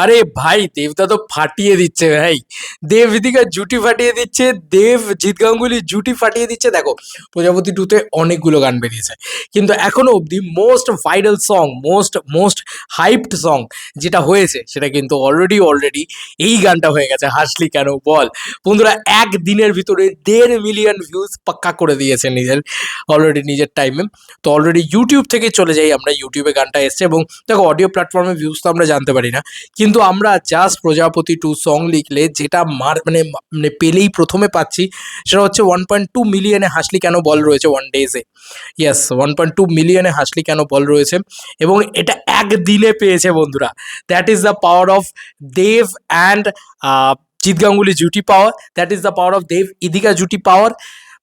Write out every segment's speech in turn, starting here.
আরে ভাই, দেবদা তো ফাটিয়ে দিচ্ছে ভাই। দেব ইদিকা জুটি ফাটিয়ে দিচ্ছে, দেব জিৎ গাঙ্গুলি জুটি ফাটিয়ে দিচ্ছে। দেখো, প্রজাপতি টুতে অনেকগুলো গান বেরিয়েছে। কিন্তু এখনও অবধি most viral song most most hyped song যেটা হয়েছে, সেটা কিন্তু অলরেডি অলরেডি এই গানটা হয়ে গেছে। হাসলি কেন বল? বন্ধুরা, এক দিনের ভিতরে দেড় মিলিয়ন ভিউজ পাক্কা করে দিয়েছে নিজের অলরেডি নিজের টাইমে তো অলরেডি ইউটিউব থেকে চলে যাই আমরা। ইউটিউবে গানটা এসছে এবং দেখো অডিও প্ল্যাটফর্মে ভিউজ তো আমরা জানতে পারি না। কিন্তু আমরা জাস্ট প্রজাপতি টু সং লিখলে যেটা মার মানে মানে পেলেই প্রথমে পাচ্ছি, সেটা হচ্ছে ওয়ান পয়েন্ট টু মিলিয়নে হাসলি কেন বল রয়েছে ওয়ান ডেজে ইয়েস ওয়ান পয়েন্ট টু মিলিয়নে হাসলি কেন বল রয়েছে। এবং এটা একদিনে পেয়েছে বন্ধুরা। That is the power of Dev and Jeet Ganguly জুটি power that is the power of Dev ইদিকা জুটি পাওয়ার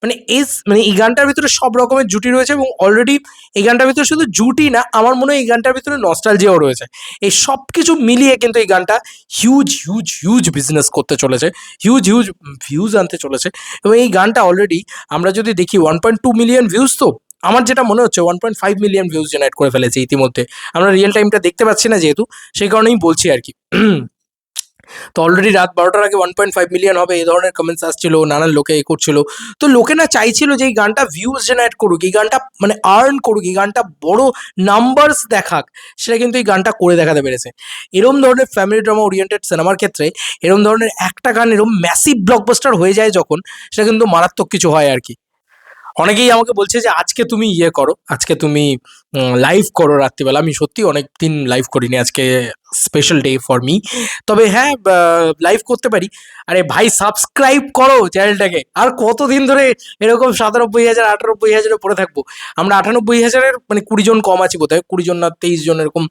মানে এই মানে এই গানটার ভিতরে সব রকমের জুটি রয়েছে এবং অলরেডি এই গানটার ভিতরে শুধু জুটি না, আমার মনে হয় এই গানটার ভিতরে নস্টালজিয়াও রয়েছে। এই সব কিছু মিলিয়ে কিন্তু এই গানটা হিউজ হিউজ হিউজ বিজনেস করতে চলেছে। হিউজ হিউজ ভিউজ আনতে চলেছে। এবং এই গানটা অলরেডি আমরা যদি দেখি one point two million views তো, আমার যেটা মনে হচ্ছে one point five million views generate করে ফেলেছে ইতিমধ্যে। আমরা রিয়েল টাইমটা দেখতে পাচ্ছি না যেহেতু, সেই কারণেই বলছি আর কি। তো অলরেডি রাত বারোটার আগে ওয়ান পয়েন্ট ফাইভ মিলিয়ন হবে, এই ধরনের কমেন্টস আসছিল, নানান লোকে এ করছিল। তো লোকে না চাইছিল যে এই গানটা ভিউজ জেনারেট করুক, এই গানটা মানে আর্ন করুক, এই গানটা বড় নাম্বারস দেখাক, সেটা কিন্তু এই গানটা করে দেখাতে পেরেছে। এরম ধরনের ফ্যামিলি ড্রামা ওরিয়েন্টেড সিনেমার ক্ষেত্রে, এরম ধরনের একটা গান এরম ম্যাসিভ ব্লকবাস্টার হয়ে যায় যখন, সেটা কিন্তু মারাত্মক কিছু হয় আর কি। অনেকেই আমাকে বলছে যে, আজকে তুমি ইয়ে করো, আজকে তুমি লাইভ করো রাত্রিবেলা। আমি সত্যি অনেক দিন লাইভ করিনি, আজকে স্পেশাল ডে ফর মি তবে হ্যাঁ লাইভ করতে পারি। আরে ভাই সাবস্ক্রাইব করো চ্যানেলটাকে আর কতদিন ধরে এরকম সাতানব্বই হাজার, আটানব্বই হাজারে পড়ে থাকব? আমরা আটানব্বই হাজারের মানে কুড়ি জন কম আছি বোধহয়। কুড়ি জন না তেইশ জন এরকম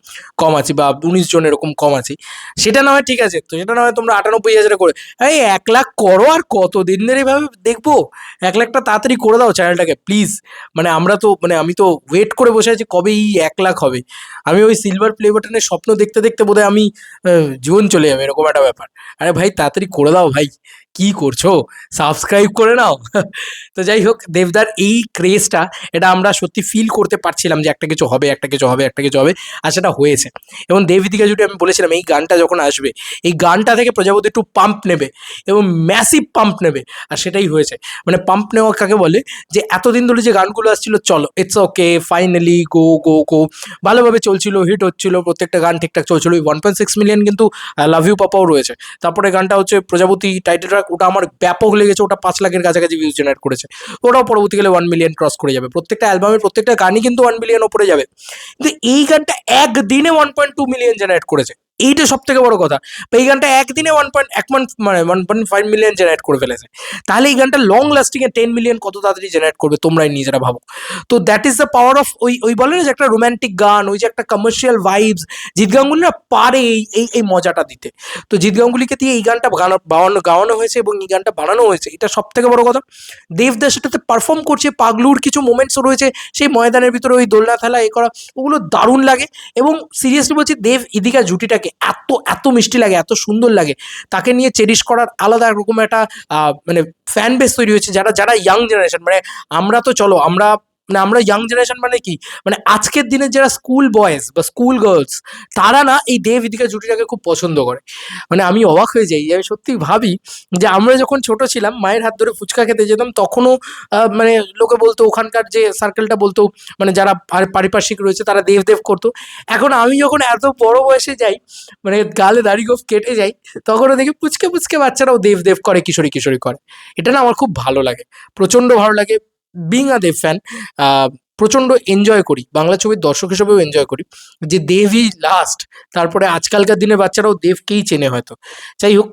কম আছি বা উনিশ জন এরকম কম আছি। সেটা না হয় ঠিক আছে। তো সেটা না হয় তোমরা আটানব্বই হাজারে করে। এই এক লাখ করো আর কতদিন ধরে এভাবে দেখব? এক লাখটা তাড়াতাড়ি করে দাও চ্যানেলটাকে প্লিজ মানে আমরা তো মানে আমি তো ওয়েট করে বসে আছি কবে এই এক লাখ হবে? আমি ওই সিলভার প্লে বাটনের স্বপ্ন দেখতে দেখতে বোধহয় আমি জীবন চলে যাবে, এরকম একটা ব্যাপার। আরে ভাই, তাড়াতাড়ি করে দাও ভাই। কি করছ? সাবস্ক্রাইব করে নাও। তো যাই হোক, দেবদার এই ক্রেজটা এটা আমরা সত্যি ফিল করতে পারছিলাম যে একটা কিছু হবে, একটা কিছু হবে, একটা কিছু হবে, আর সেটা হয়েছে। এবং দেবিদিকা জুটি আমি বলেছিলাম, এই গানটা যখন আসবে, এই গানটা থেকে প্রজাপতি একটু পাম্প নেবে এবং ম্যাসিভ পাম্প নেবে, আর সেটাই হয়েছে। মানে পাম্প নেওয়া কাকে বলে? যে এতদিন ধরে যে গানগুলো আসছিল, চলো ইটস ওকে ফাইনালি গো গো গো ভালোভাবে চলছিল হিট হচ্ছিল, প্রত্যেকটা গান ঠিকঠাক চলছিল, ওই ওয়ান পয়েন্ট সিক্স মিলিয়ন কিন্তু লাভ ইউ পাপাও রয়েছে। তারপরে গানটা হচ্ছে প্রজাপতি টাইটেল ট্র্যাক ওটা আমার ব্যাপক লেগেছে, ওটা পাঁচ লাখের কাছাকাছি ভিউজ জেনারেট করেছে। ওটাও পরবর্তীকালে ওয়ান মিলিয়ন ক্রস করে যাবে। প্রত্যেকটা অ্যালবামের প্রত্যেকটা গানই কিন্তু ওয়ান মিলিয়ন ওপরে যাবে। কিন্তু এই গানটা একদিনে one point two million generate করেছে। এইটা সব থেকে বড় কথা। এই গানটা একদিনে ওয়ান পয়েন্ট এক মান মানে one point five million generate করে ফেলেছে। তাহলে এই গানটা long lasting a ten million কত তাড়াতাড়ি জেনারেট করবে তোমরাই নিজেরা ভাবো। তো that is the power of ওই ওই বলে না যে একটা রোম্যান্টিক গান, ওই যে একটা কমার্শিয়াল ভাইবস জিৎ গাঙ্গুলি না পারে এই এই এই মজাটা দিতে। তো জিৎ গাঙ্গুলিকে দিয়ে এই গানটা গানো বানানো গাওয়ানো হয়েছে এবং এই গানটা বানানো হয়েছে। এটা সব থেকে বড় কথা। দেবদাস সেটাতে পারফর্ম করছে, পাগলুর কিছু মোমেন্টসও রয়েছে, সেই ময়দানের ভিতরে ওই দোলনা খেলা এ করা, ওগুলো দারুণ লাগে। এবং সিরিয়াসলি বলছি, দেব, ইদিকা জুটিটাকে এত এত মিষ্টি লাগে, এত সুন্দর লাগে। তাকে নিয়ে চেরিশ করার আলাদা রকম একটা মানে ফ্যান বেস তৈরি হয়েছে যারা যারা ইয়াং জেনারেশন মানে আমরা তো চলো, আমরা মানে আমরা ইয়াং জেনারেশন মানে কি? মানে আজকের দিনে যারা স্কুল বয়েজ বা স্কুল গার্লস তারা না এই দেব ইদিকা জুটিটাকে খুব পছন্দ করে। মানে আমি অবাক হয়ে যাই, আমি সত্যি ভাবি যে আমরা যখন ছোট ছিলাম, মায়ের হাত ধরে ফুচকা খেতে যেতাম, তখনও মানে লোকে বলতো, ওখানকার যে সার্কেলটা বলতো মানে যারা পারিপার্শ্বিক রয়েছে, তারা দেব দেব করতো। এখন আমি যখন এত বড় বয়সে যাই মানে গালে দাড়ি গোফ কেটে যাই, তখনও দেখি পুচকে পুচকে বাচ্চারাও দেব দেব করে কিশোরী কিশোরী করে। এটা না আমার খুব ভালো লাগে, প্রচণ্ড ভালো লাগে বিং আ দেব ফ্যান প্রচণ্ড এনজয় করি। বাংলা ছবির দর্শক হিসেবেও এনজয় করি। যে দেবই লাস্ট তারপরে আজকালকার দিনের বাচ্চারাও দেবকেই চেনে হয়তো। যাই হোক,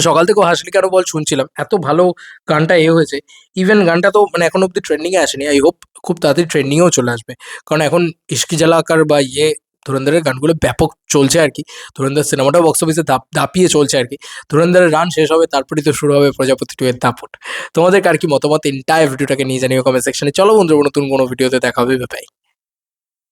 সকাল থেকেও হাসলি কেন বল শুনছিলাম। এত ভালো গানটা এ হয়েছে। ইভেন গানটা তো মানে এখন অব্দি ট্রেন্ডিংয়ে আসেনি। আই হোপ খুব তাড়াতাড়ি ট্রেন্ডিংয়েও চলে আসবে। কারণ এখন ইস্কি জালাকার বা ইয়ে ধুরন্ধরের গানগুলো ব্যাপক চলছে আর কি। ধুরন্ধর সিনেমাটা বক্স অফিসে দাপ দাপিয়ে চলছে আর কি। ধুরন্ধরের রান শেষ হবে, তারপরেই তো শুরু হবে প্রজাপতি টু এর দাপট। তোমাদের আর কি মতামত? এন্টায়ার ভিডিওটাকে নিয়ে জানিও কমেন্ট সেকশনে চলো বন্ধুরা, নতুন কোনো ভিডিওতে দেখা হবে বাই